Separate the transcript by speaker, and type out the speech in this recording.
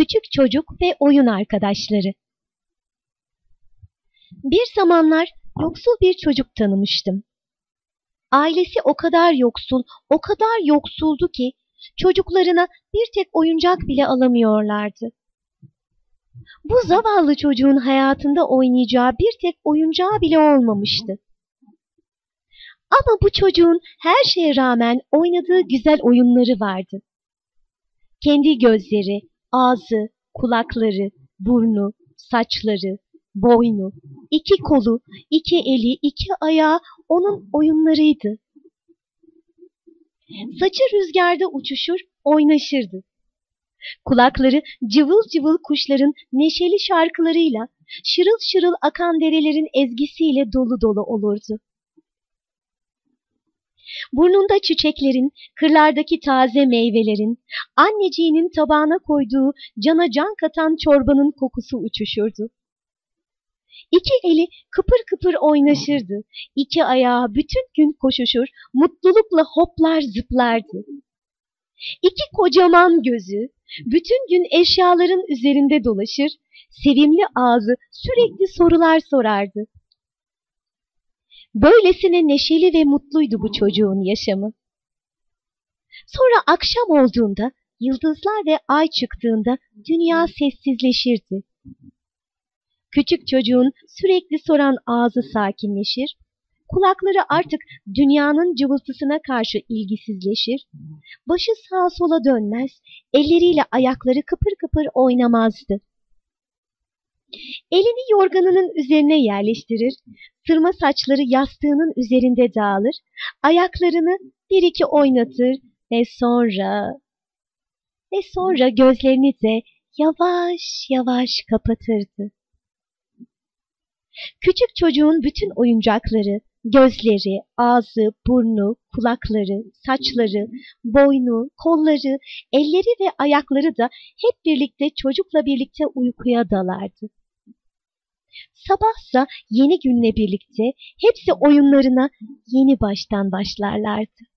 Speaker 1: Küçük çocuk ve oyun arkadaşları. Bir zamanlar yoksul bir çocuk tanımıştım. Ailesi o kadar yoksul, o kadar yoksuldu ki çocuklarına bir tek oyuncak bile alamıyorlardı. Bu zavallı çocuğun hayatında oynayacağı bir tek oyuncağı bile olmamıştı. Ama bu çocuğun her şeye rağmen oynadığı güzel oyunları vardı. Kendi gözleri, ağzı, kulakları, burnu, saçları, boynu, iki kolu, iki eli, iki ayağı onun oyunlarıydı. Saçı rüzgarda uçuşur, oynaşırdı. Kulakları cıvıl cıvıl kuşların neşeli şarkılarıyla, şırıl şırıl akan derelerin ezgisiyle dolu dolu olurdu. Burnunda çiçeklerin, kırlardaki taze meyvelerin, anneciğinin tabağına koyduğu cana can katan çorbanın kokusu uçuşurdu. İki eli kıpır kıpır oynaşırdı. İki ayağı bütün gün koşuşur, mutlulukla hoplar zıplardı. İki kocaman gözü bütün gün eşyaların üzerinde dolaşır, sevimli ağzı sürekli sorular sorardı. Böylesine neşeli ve mutluydu bu çocuğun yaşamı. Sonra akşam olduğunda, yıldızlar ve ay çıktığında dünya sessizleşirdi. Küçük çocuğun sürekli soran ağzı sakinleşir, kulakları artık dünyanın cıvıltısına karşı ilgisizleşir, başı sağa sola dönmez, elleriyle ayakları kıpır kıpır oynamazdı. Elini yorganının üzerine yerleştirir, sırma saçları yastığının üzerinde dağılır, ayaklarını bir iki oynatır ve sonra ve sonra gözlerini de yavaş yavaş kapatırdı. Küçük çocuğun bütün oyuncakları, gözleri, ağzı, burnu, kulakları, saçları, boynu, kolları, elleri ve ayakları da hep birlikte çocukla birlikte uykuya dalardı. Sabahsa yeni günle birlikte hepsi oyunlarına yeni baştan başlarlardı.